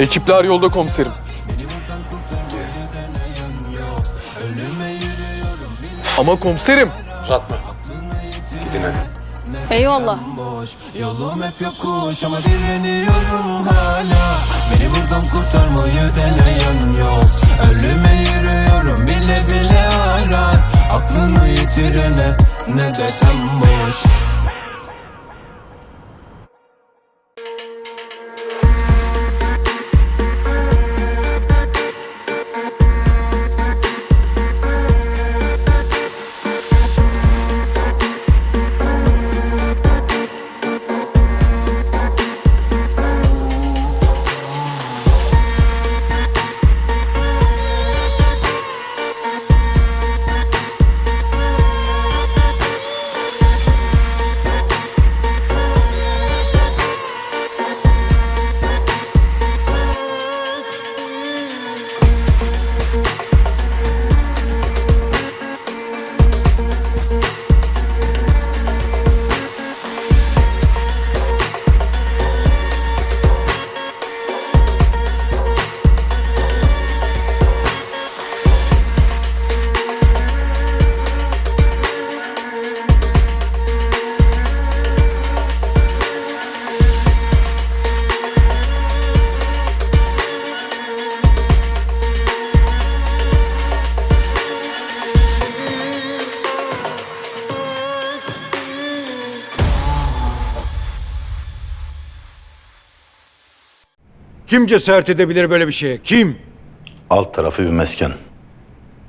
Ekipler yolda komiserim. Ama komiserim. Uzatma. Gidin hadi. Eyvallah. Yolum hep yokuş ama direniyorum hala Beni buradan kurtarmayı deneyen yok Ölüme yürüyorum bile bile arar Aklını yitirene ne desem boş Kim cesaret edebilir böyle bir şeye? Kim? Alt tarafı bir mesken.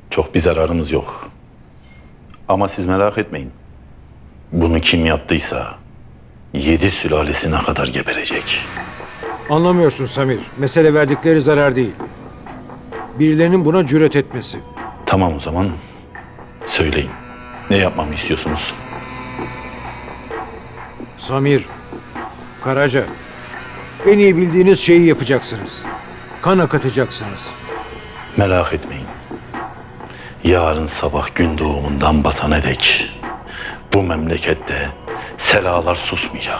Çok bir zararımız yok. Ama siz merak etmeyin. Bunu kim yaptıysa yedi sülalesine kadar geberecek. Anlamıyorsun Samir. Mesele verdikleri zarar değil. Birilerinin buna cüret etmesi. Tamam o zaman söyleyin. Ne yapmamı istiyorsunuz? Samir, Karaca. En iyi bildiğiniz şeyi yapacaksınız. Kan akıtacaksınız. Merak etmeyin. Yarın sabah gün doğumundan batana dek bu memlekette selalar susmayacak.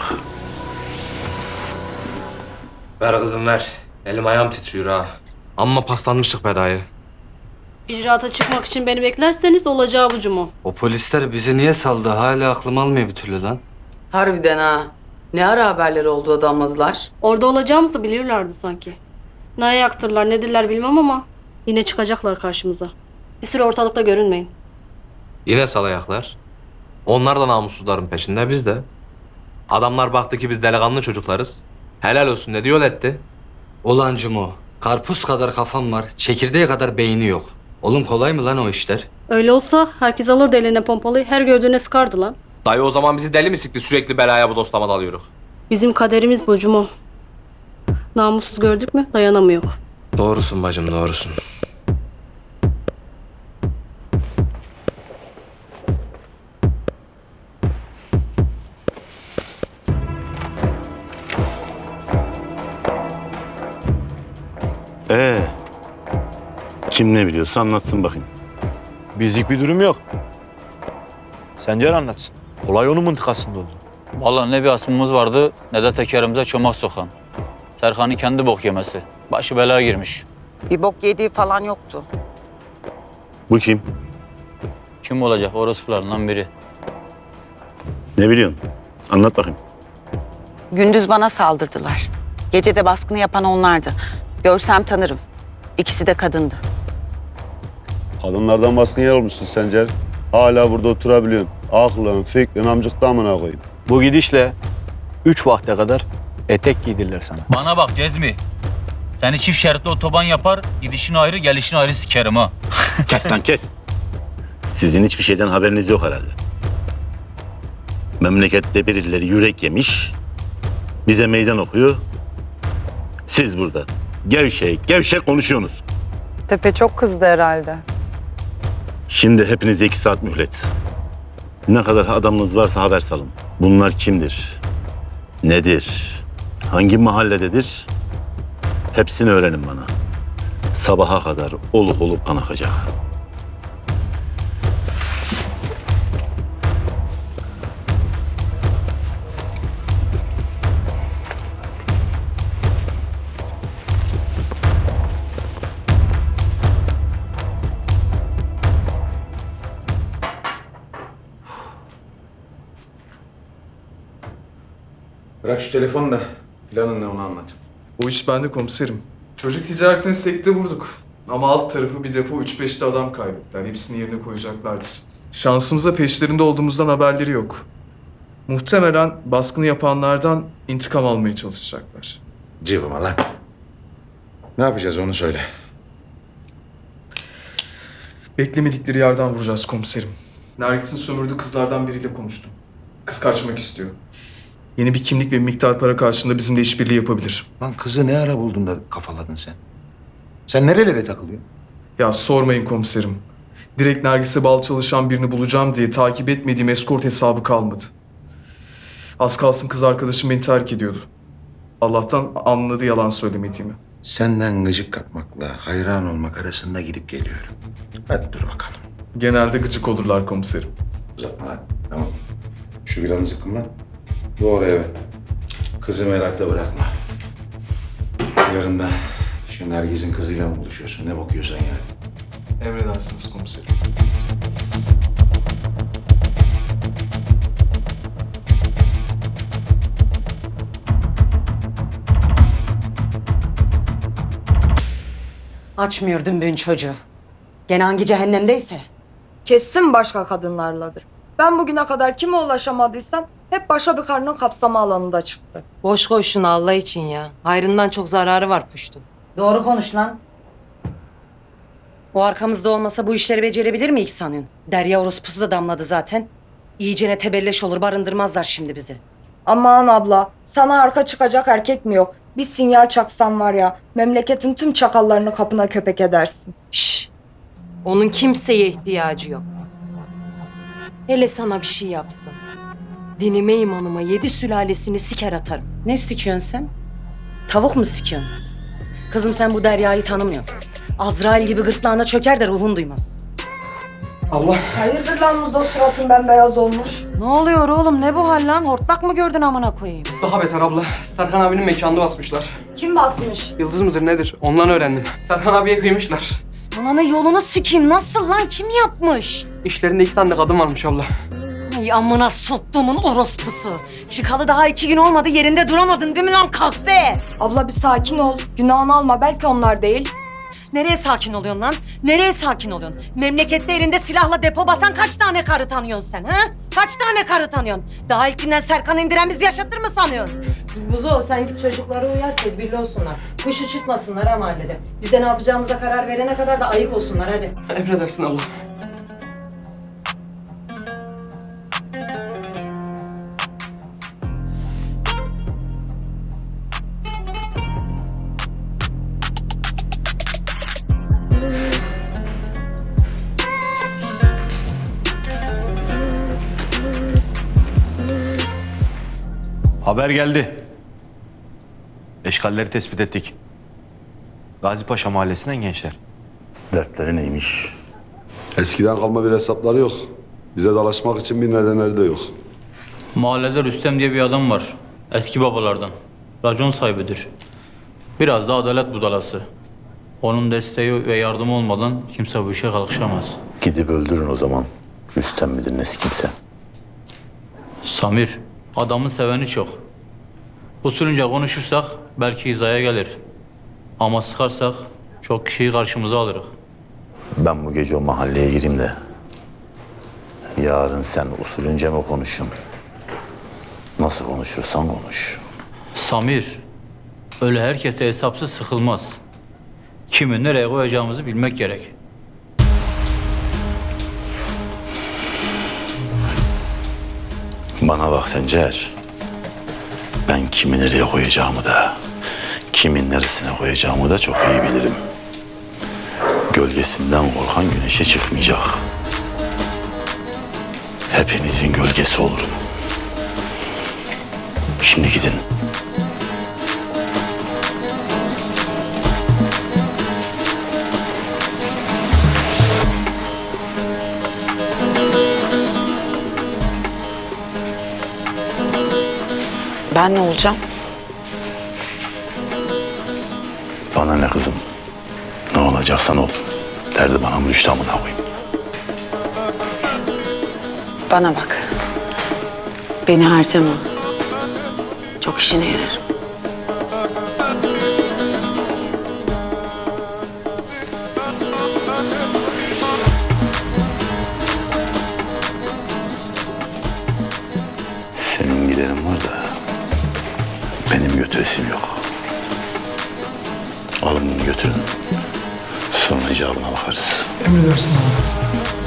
Ver kızım ver. Elim ayağım titriyor ha. Amma paslanmıştık be dayı. İcraata çıkmak için beni beklerseniz olacağı bu cumu. O polisler bizi niye saldı? Hala aklım almıyor bir türlü lan. Harbiden ha. Ne ara haberleri oldu adamladılar. Orada olacağımızı biliyorlardı sanki. Ne yaktırlar nedirler bilmem ama yine çıkacaklar karşımıza. Bir süre ortalıkta görünmeyin. Yine salayaklar. Onlar da namussuzların peşinde biz de. Adamlar baktı ki biz delikanlı çocuklarız. Helal olsun dedi yol etti. Ulan Cumo, karpuz kadar kafam var, çekirdeği kadar beyni yok. Oğlum kolay mı lan o işler? Öyle olsa herkes alırdı eline pompalıyı her gördüğüne sıkardı lan. Dayı o zaman bizi deli mi sikti sürekli belaya bu dostlama dalıyoruz. Bizim kaderimiz bu cumu. Namussuz gördük mü dayanamıyor. Doğrusun bacım doğrusun. Ee, kim ne biliyorsa anlatsın bakayım. Bizlik bir durum yok. Sencer anlatsın. Olay onun mıntıkasında oldu. Vallahi ne bir asmımız vardı ne de tekerimize çomak sokan. Serkan'ın kendi bok yemesi. Başı belaya girmiş. Bir bok yediği falan yoktu. Bu kim? Kim olacak orospularından biri. Ne biliyorsun? Anlat bakayım. Gündüz bana saldırdılar. Gece de baskını yapan onlardı. Görsem tanırım. İkisi de kadındı. Kadınlardan baskın yer olmuşsun Sencer. Hala burada oturabiliyorsun. Aklın, fikrin amcıkta amına koyayım. Bu gidişle üç vakte kadar etek giydirler sana. Bana bak Cezmi. Seni çift şeritli otoban yapar, gidişini ayrı, gelişini ayrı sikerim ha. Kes lan kes. Sizin hiçbir şeyden haberiniz yok herhalde. Memlekette birileri yürek yemiş, bize meydan okuyor. Siz burada gevşek gevşek konuşuyorsunuz. Tepe çok kızdı herhalde. Şimdi hepinize iki saat mühlet. Ne kadar adamınız varsa haber salın. Bunlar kimdir? Nedir? Hangi mahallededir? Hepsini öğrenin bana. Sabaha kadar oluk olup kan akacak. Bırak şu telefonu da planın ne onu anlat. O iş bende komiserim. Çocuk ticaretini sekte vurduk. Ama alt tarafı bir depo 3-5 de adam kaybettiler. Hepsini yerine koyacaklardır. Şansımıza peşlerinde olduğumuzdan haberleri yok. Muhtemelen baskını yapanlardan intikam almaya çalışacaklar. Cıvıma lan. Ne yapacağız onu söyle. Beklemedikleri yerden vuracağız komiserim. Nergis'in sömürdüğü kızlardan biriyle konuştum. Kız kaçmak istiyor. Yeni bir kimlik ve bir miktar para karşılığında bizimle işbirliği yapabilir. Lan kızı ne ara buldun da kafaladın sen? Sen nerelere takılıyorsun? Ya sormayın komiserim. Direkt Nergis'e bağlı çalışan birini bulacağım diye takip etmediğim eskort hesabı kalmadı. Az kalsın kız arkadaşım beni terk ediyordu. Allah'tan anladı yalan söylemediğimi. Senden gıcık kapmakla hayran olmak arasında gidip geliyorum. Hadi dur bakalım. Genelde gıcık olurlar komiserim. Uzatma lan. Tamam. Şu planı zıkkım lan. Doğru eve. Kızı merakta bırakma. Yarın da şu Nergiz'in kızıyla mı buluşuyorsun? Ne bakıyorsan yani. Emredersiniz komiserim. Açmıyor dümbün çocuğu. Gene hangi cehennemdeyse. Kesin başka kadınlarladır. Ben bugüne kadar kime ulaşamadıysam hep başka bir karının kapsama alanında çıktı. Boş koy şunu Allah için ya. Hayrından çok zararı var puştun. Doğru konuş lan. O arkamızda olmasa bu işleri becerebilir mi ilk sanıyorsun? Derya orospusu da damladı zaten. İyicene tebelleş olur barındırmazlar şimdi bizi. Aman abla, sana arka çıkacak erkek mi yok? Bir sinyal çaksan var ya, memleketin tüm çakallarını kapına köpek edersin. Şş. Onun kimseye ihtiyacı yok. Hele sana bir şey yapsın. Dinime imanıma yedi sülalesini siker atarım. Ne sikiyorsun sen? Tavuk mu sikiyorsun? Kızım sen bu Derya'yı tanımıyorsun. Azrail gibi gırtlağına çöker de ruhun duymaz. Hayırdır lan muzda suratın bembeyaz olmuş? Ne oluyor oğlum ne bu hal lan? Hortlak mı gördün amına koyayım? Daha beter abla. Serkan abinin mekanını basmışlar. Kim basmış? Yıldız mıdır nedir? Ondan öğrendim. Serkan abiye kıymışlar. Ananı yolunu sikeyim nasıl lan kim yapmış? İşlerinde iki tane de kadın varmış abla. Ay amına soktuğumun orospusu. Çıkalı daha iki gün olmadı yerinde duramadın değil mi lan kahpe? Abla bir sakin ol, günahını alma belki onlar değil. Nereye sakin oluyorsun lan? Nereye sakin oluyorsun? Memlekette elinde silahla depo basan kaç tane karı tanıyorsun sen ha? Kaç tane karı tanıyorsun? Daha ilk günden Serkan'ı indiren bizi yaşatır mı sanıyorsun? Buzo sen git çocukları uyar tedbirli olsunlar. Kuşu çıkmasınlar ha mahallede. Biz de ne yapacağımıza karar verene kadar da ayık olsunlar hadi. Emredersin abla. Haber geldi. Eşkalleri tespit ettik. Gazi Paşa Mahallesi'nden gençler. Dertleri neymiş? Eskiden kalma bir hesapları yok. Bize dalaşmak için bir nedenleri de yok. Mahallede Rüstem diye bir adam var. Eski babalardan. Racon sahibidir. Biraz da adalet budalası. Onun desteği ve yardımı olmadan kimse bu işe kalkışamaz. Gidip öldürün o zaman. Üstten midir nesi kimse? Samir, adamın seveni çok. Usulünce konuşursak belki hizaya gelir. Ama sıkarsak çok kişiyi karşımıza alırız. Ben bu gece o mahalleye gireyim de. Yarın sen usulünce mi konuşun? Nasıl konuşursan konuş. Samir, öyle herkese hesapsız sıkılmaz. Kimi nereye koyacağımızı bilmek gerek. Bana bak Sencer. Ben kimi nereye koyacağımı da, kimin neresine koyacağımı da çok iyi bilirim. Gölgesinden korkan güneşe çıkmayacak. Hepinizin gölgesi olurum. Şimdi gidin. Ben ne olacağım? Bana ne kızım? Ne olacaksan ol. Derdi bana mı düştü amına koyayım? Bana bak. Beni harcama. Çok işine yarar. Benim götüresim yok. Alın götürün. Sonra icabına bakarız. Emredersin abi.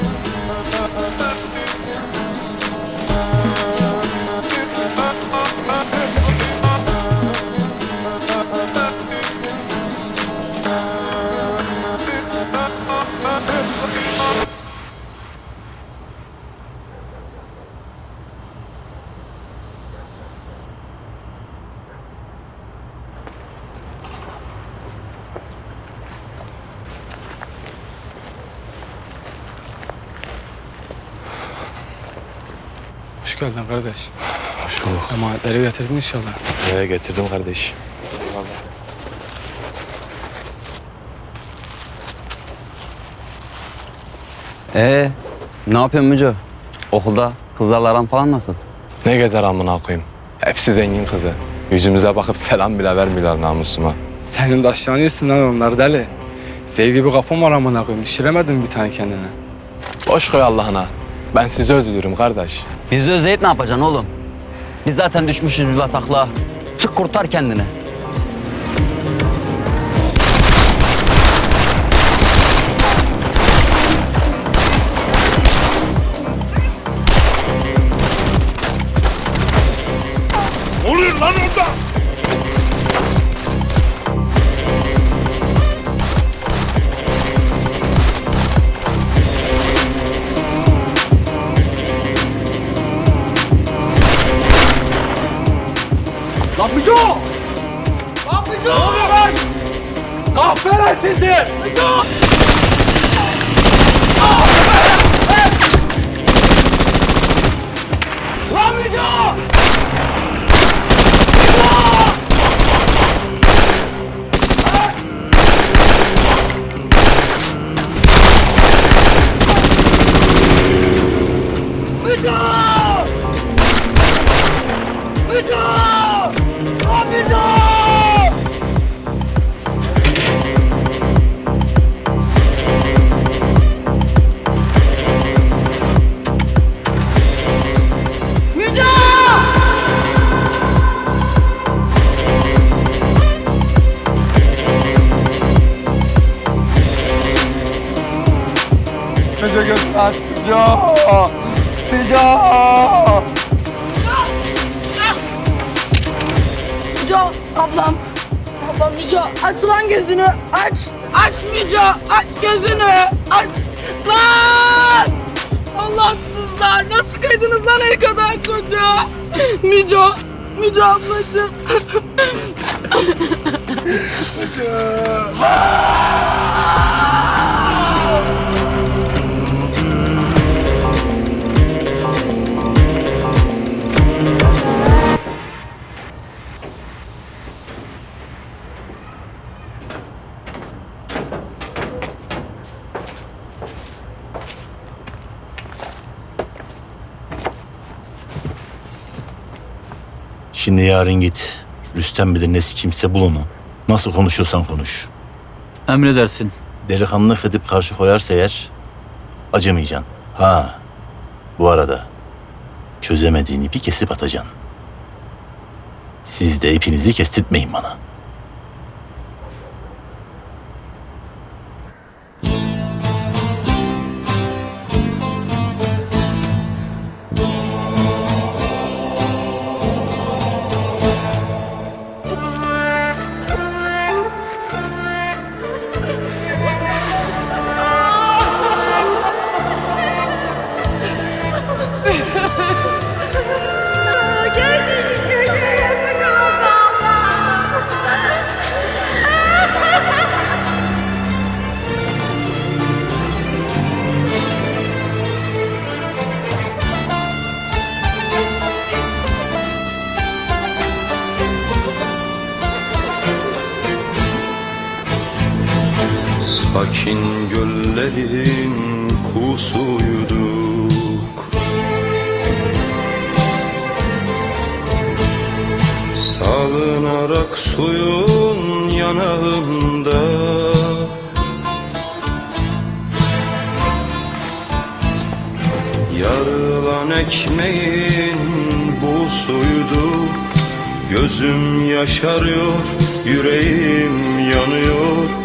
Hoş geldin kardeş. Hoş bulduk. Emanetleri getirdin inşallah. Ee, getirdim kardeş. Ee, ne yapıyorsun Müco? Okulda kızlarla aran falan nasıl? Ne gezer amına koyayım. Hepsi zengin kızı. Yüzümüze bakıp selam bile vermiyorlar namusuma. Senin de lan onlar deli. Sevgi bir kafam var amına koyayım. Düşüremedin bir tane kendine. Boş koy Allah'ına. Ben sizi özlüyorum kardeş. Bizi özleyip ne yapacaksın oğlum? Biz zaten düşmüşüz bir bataklığa. Çık kurtar kendini. Oferece-se! Müco ablam. Ablam Müco aç lan gözünü aç. Aç Müco aç gözünü aç. Lan! Allahsızlar nasıl kıydınız lan el kadar çocuğa? Müco, Müco ablacığım. Şimdi yarın git. Rüstem bir de nesi kimse bul onu. Nasıl konuşuyorsan konuş. Emredersin. Delikanlı edip karşı koyarsa eğer acımayacaksın. Ha bu arada çözemediğin ipi kesip atacaksın. Siz de ipinizi kestirtmeyin bana. Sakin göllerin kusuyduk Sığınarak suyun yanağında. Yarılan ekmeğin bu suydu. Gözüm yaşarıyor, yüreğim yanıyor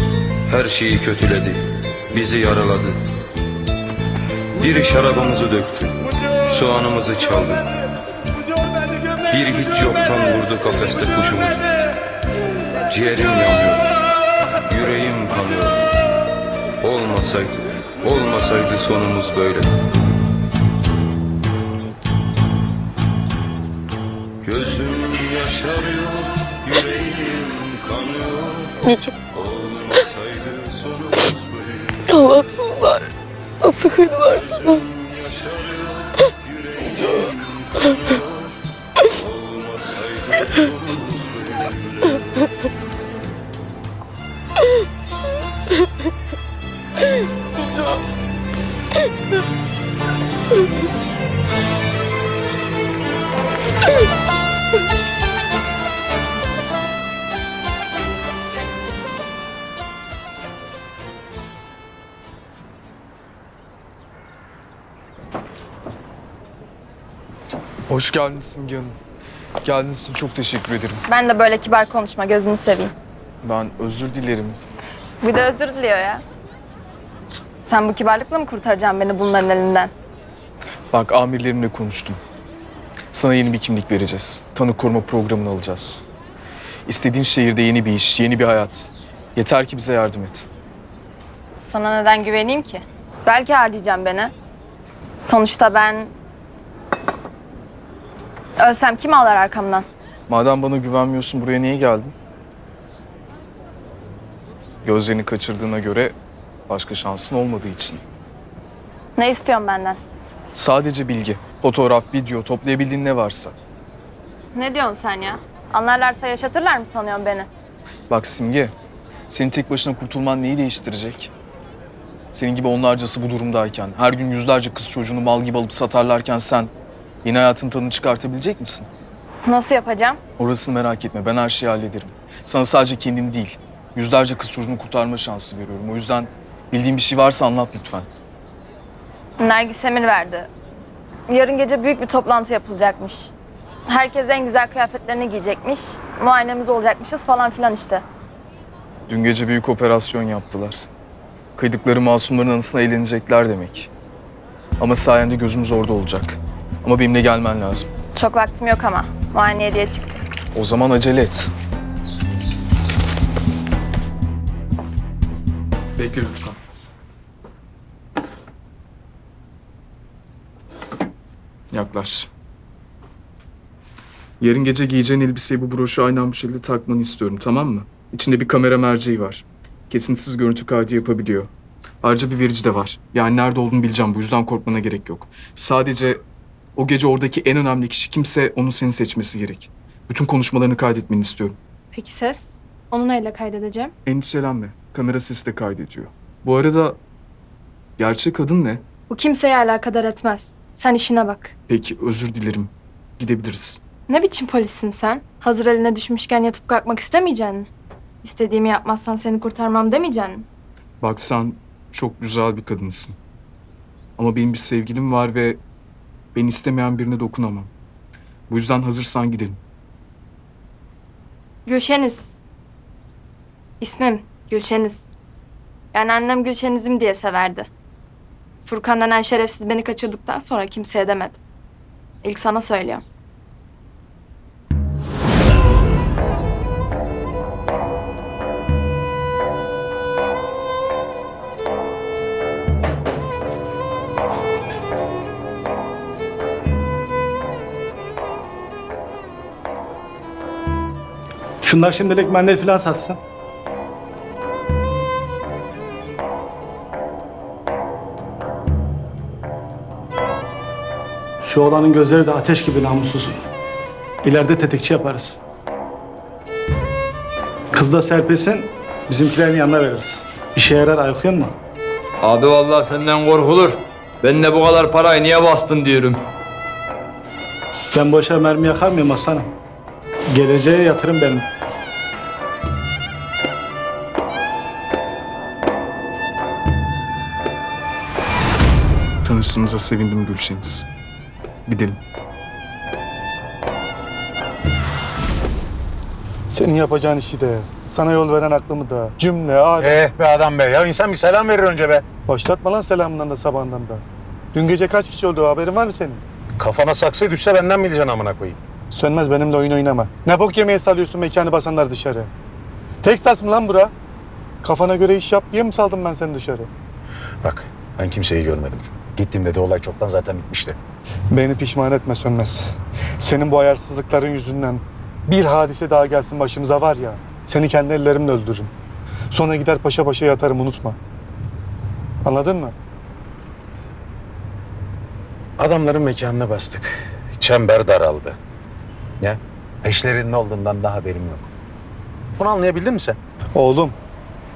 Her şeyi kötüledi, bizi yaraladı. Biri şarabımızı döktü, soğanımızı çaldı. Bir hiç yoktan vurdu kafeste kuşumuzu. Ciğerim yanıyor, yüreğim kanıyor. Olmasaydı, olmasaydı sonumuz böyle. Gözüm yaşarıyor, yüreğim kanıyor. Niçin? Nasıl kıydılar Hoş geldiniz Simge Hanım. Geldiğiniz için çok teşekkür ederim. Ben de böyle kibar konuşma gözünü seveyim. Ben özür dilerim. Bir de özür diliyor ya. Sen bu kibarlıkla mı kurtaracaksın beni bunların elinden? Bak amirlerimle konuştum. Sana yeni bir kimlik vereceğiz. Tanık koruma programını alacağız. İstediğin şehirde yeni bir iş, yeni bir hayat. Yeter ki bize yardım et. Sana neden güveneyim ki? Belki harcayacaksın beni. Sonuçta ben... Ölsem kim ağlar arkamdan? Madem bana güvenmiyorsun buraya niye geldin? Gözlerini kaçırdığına göre başka şansın olmadığı için. Ne istiyorsun benden? Sadece bilgi, fotoğraf, video, toplayabildiğin ne varsa. Ne diyorsun sen ya? Anlarlarsa yaşatırlar mı sanıyorsun beni? Bak Simge, senin tek başına kurtulman neyi değiştirecek? Senin gibi onlarcası bu durumdayken, her gün yüzlerce kız çocuğunu mal gibi alıp satarlarken sen yeni hayatın tadını çıkartabilecek misin? Nasıl yapacağım? Orasını merak etme, ben her şeyi hallederim. Sana sadece kendini değil, yüzlerce kız çocuğunu kurtarma şansı veriyorum. O yüzden bildiğin bir şey varsa anlat lütfen. Nergis emir verdi. Yarın gece büyük bir toplantı yapılacakmış. Herkes en güzel kıyafetlerini giyecekmiş. Muayenemiz olacakmışız falan filan işte. Dün gece büyük operasyon yaptılar. Kıydıkları masumların anısına eğlenecekler demek. Ama sayende gözümüz orada olacak. Ama benimle gelmen lazım. Çok vaktim yok ama. Muayeneye diye çıktım. O zaman acele et. Bekle lütfen. Yaklaş. Yarın gece giyeceğin elbiseyi bu broşu aynen bu şekilde takmanı istiyorum tamam mı? İçinde bir kamera merceği var. Kesintisiz görüntü kaydı yapabiliyor. Ayrıca bir verici de var. Yani nerede olduğunu bileceğim bu yüzden korkmana gerek yok. Sadece o gece oradaki en önemli kişi kimse onun seni seçmesi gerek. Bütün konuşmalarını kaydetmeni istiyorum. Peki ses? Onu neyle kaydedeceğim? Endişelenme. Kamera sesi de kaydediyor. Bu arada gerçek adın ne? Bu kimseye alakadar etmez. Sen işine bak. Peki özür dilerim. Gidebiliriz. Ne biçim polissin sen? Hazır eline düşmüşken yatıp kalkmak istemeyeceksin mi? İstediğimi yapmazsan seni kurtarmam demeyeceksin mi? Bak sen çok güzel bir kadınsın. Ama benim bir sevgilim var ve beni istemeyen birine dokunamam. Bu yüzden hazırsan gidelim. Gülşeniz. İsmim Gülşeniz. Yani annem Gülşeniz'im diye severdi. Furkan denen şerefsiz beni kaçırdıktan sonra kimseye demedim. İlk sana söylüyorum. Şunlar şimdilik mendil falan satsın. Şu oğlanın gözleri de ateş gibi namussuz. İleride tetikçi yaparız. Kız da serpilsin, bizimkilerin yanına veririz. İşe yarar ayıkıyor mu? Abi vallahi senden korkulur. Ben de bu kadar parayı niye bastın diyorum. Ben boşa mermi yakar mıyım aslanım? Geleceğe yatırım benim. Tanıştığımıza sevindim Gülşeniz. Gidelim. Senin yapacağın işi de, sana yol veren aklımı da, cümle, adem. Eh be adam be. Ya insan bir selam verir önce be. Başlatma lan selamından da sabahından da. Dün gece kaç kişi öldü haberin var mı senin? Kafana saksı düşse benden bileceksin amına koyayım. Sönmez benimle oyun oynama. Ne bok yemeye salıyorsun mekanı basanlar dışarı? Texas mı lan bura? Kafana göre iş yap diye mi saldım ben seni dışarı? Bak ben kimseyi görmedim. Gittiğimde de olay çoktan zaten bitmişti. Beni pişman etme Sönmez. Senin bu ayarsızlıkların yüzünden bir hadise daha gelsin başımıza var ya. Seni kendi ellerimle öldürürüm. Sonra gider paşa paşa yatarım unutma. Anladın mı? Adamların mekanına bastık. Çember daraldı. Ne? Eşlerinin olduğundan da haberim yok. Bunu anlayabildin mi sen? Oğlum,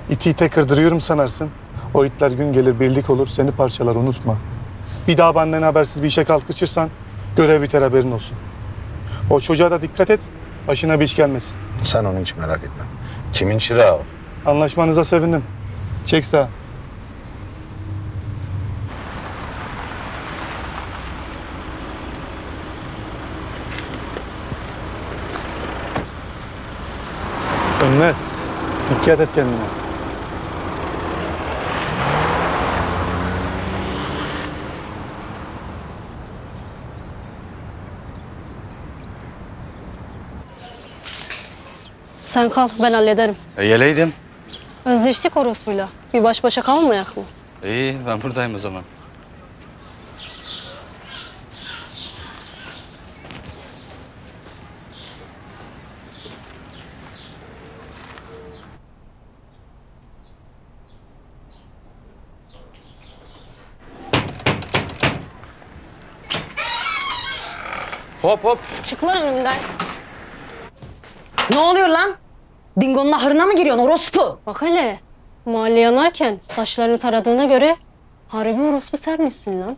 iti ite kırdırıyorum sanarsın. O itler gün gelir birlik olur seni parçalar unutma. Bir daha benden habersiz bir işe kalkışırsan görev biter haberin olsun. O çocuğa da dikkat et, başına bir iş gelmesin. Sen onu hiç merak etme. Kimin çırağı o? Anlaşmanıza sevindim. Çek sağa. Sönmez. Dikkat et kendine. Sen kal ben hallederim. E, yeleydim. Özleştik orospuyla. Bir baş başa kalmayak mı? İyi ben buradayım o zaman. Hop hop. Çık lan önümden. Ne oluyor lan? Dingo'nun ahırına mı giriyorsun orospu? Bak hele. Mahalle yanarken saçlarını taradığına göre harbi orospu sen misin lan?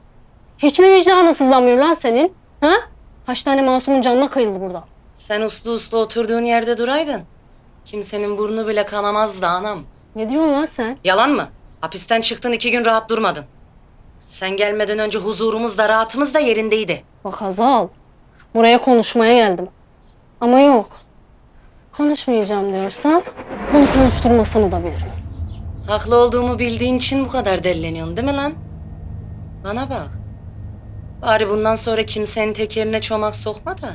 Hiç mi vicdanın sızlamıyor lan senin? Ha? Kaç tane masumun canına kıyıldı burada? Sen uslu uslu oturduğun yerde duraydın. Kimsenin burnu bile kanamazdı anam. Ne diyorsun lan sen? Yalan mı? Hapisten çıktın iki gün rahat durmadın. Sen gelmeden önce huzurumuz da rahatımız da yerindeydi. Bak Hazal. Buraya konuşmaya geldim. Ama yok. Konuşmayacağım diyorsan bunu konuşturmasını da bilirim. Haklı olduğumu bildiğin için bu kadar delleniyorsun değil mi lan? Bana bak. Bari bundan sonra kimsenin tekerine çomak sokma da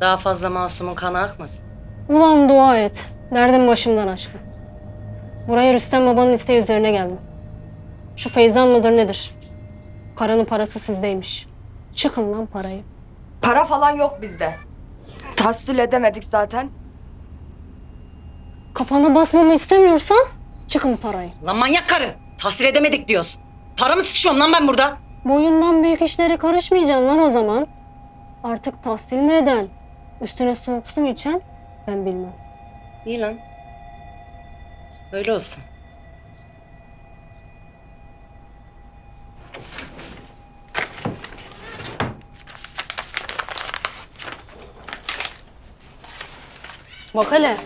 daha fazla masumun kanı akmasın. Ulan dua et. Derdim başımdan aşkın. Buraya Rüstem babanın isteği üzerine geldim. Şu Feyzan mıdır nedir? Karanın parası sizdeymiş. Çıkın lan parayı. Para falan yok bizde. Tahsil edemedik zaten. Kafana basmamı istemiyorsan çıkın parayı. Lan manyak karı! Tahsil edemedik diyorsun. Para mı sıçıyorum lan ben burada? Boyundan büyük işlere karışmayacaksın lan o zaman. Artık tahsil mi eden, üstüne soğuk su mu içen ben bilmem. İyi lan. Öyle olsun. Bak hele.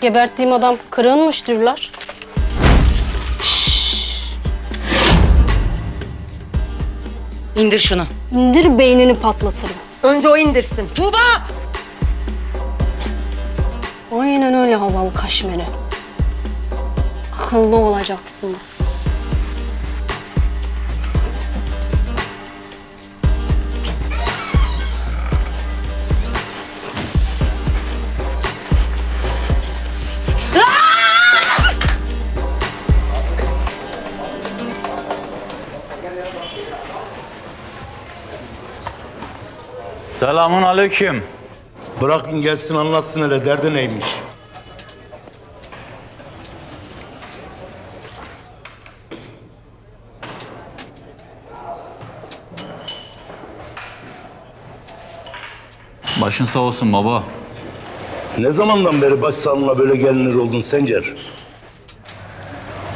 Geberttiğim adam kırılmış diyorlar. İndir şunu. İndir beynini patlatırım. Önce o indirsin. Tuğba! Aynen öyle Hazal Kaşmeri. Akıllı olacaksınız. Selamun aleyküm. Bırakın gelsin anlatsın hele derdi neymiş. Başın sağ olsun baba. Ne zamandan beri başsağlığına böyle gelinir oldun Sencer?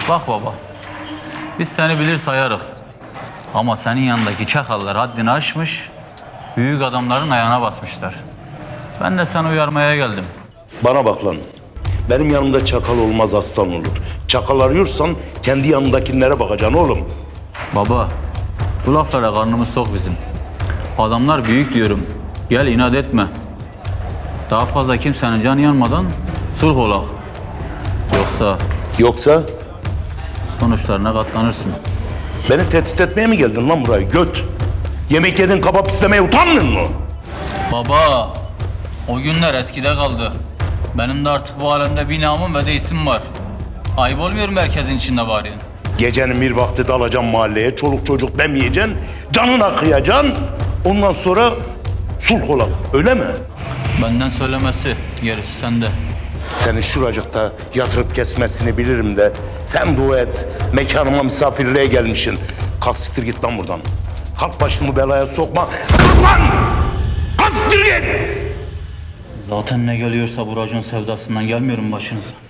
Bak baba. Biz seni bilir sayarız. Ama senin yanındaki çakallar haddini aşmış, büyük adamların ayağına basmışlar. Ben de seni uyarmaya geldim. Bana bak lan. Benim yanımda çakal olmaz aslan olur. Çakal arıyorsan kendi yanındakilere bakacaksın oğlum. Baba, bu laflara karnımız sok bizim. Adamlar büyük diyorum. Gel inat etme. Daha fazla kimsenin canı yanmadan sulh olak. Yoksa... Yoksa? Sonuçlarına katlanırsın. Beni tehdit etmeye mi geldin lan buraya göt? Yemek yedin kabap istemeye utanmıyor mu? Baba, o günler eskide kaldı. Benim de artık bu alemde bir namım ve de isim var. Ayıp olmuyor mu herkesin içinde bari? Gecenin bir vakti dalacaksın mahalleye, çoluk çocuk demeyeceksin, canına kıyacaksın. Ondan sonra sulh olak, öyle mi? Benden söylemesi, gerisi sende. Seni şuracıkta yatırıp kesmesini bilirim de sen dua et, mekanıma misafirliğe gelmişsin. Kalk siktir git lan buradan. Kalk başımı belaya sokma. Kalk lan! Kalk! Zaten ne geliyorsa bu racon sevdasından gelmiyor mu başınıza?